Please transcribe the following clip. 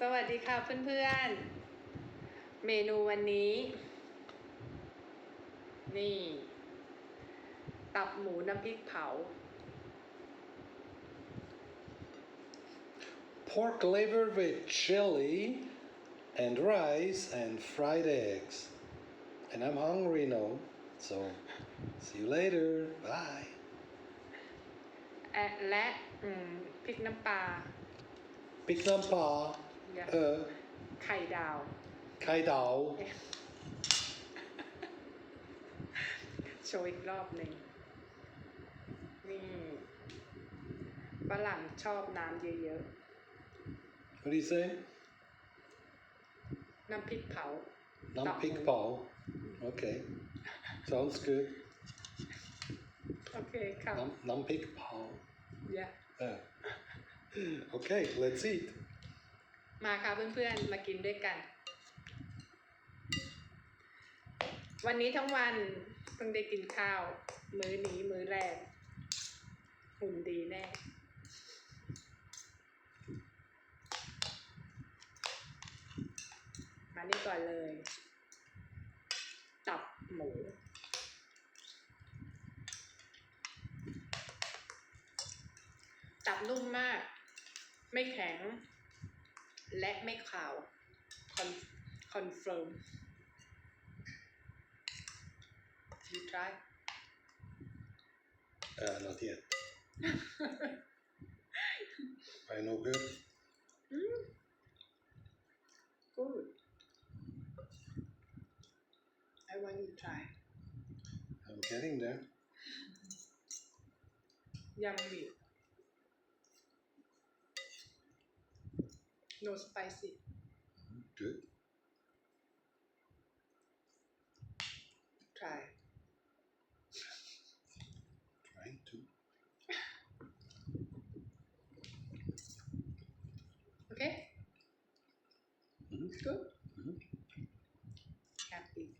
สวัสดีค่ะเพื่อนๆ เมนูวันนี้ นี่ ตับหมูน้ำพริกเผา Pork liver with chili and rice and fried eggs. And I'm hungry now. So see you later. Bye. แอะและอืมพริกน้ำปลา Big Nampa. Yeah. Uh, ไข่ดาว Kai Dao. โชว์อีกรอบหนึ่งนี่ฝรั่งชอบน้ำเยอะ What do you say? ๆน้ำพริกเผา Nam Dao. Pig Pao. Okay. Sounds good. โอเคครับ Nam, Nam Pig Pao. เยอะ Uh, okay, let's eat. มาค่ะเพื่อนๆ มากินด้วยกัน วันนี้ทั้งวันเพิ่งได้กินข้าว มื้อนี้มื้อแรก หุ่นดีแน่มานี่ก่อนเลย ตับหมูตับนุ่มมาก ไม่แข็ง และไม่ขาวคอนคอนเฟิร์ม you try Uh, not yet. I know good. mm. good I want you to try I'm getting there. yummy no spicy Good. try Trying to. okay Mhm. good Mhm. happy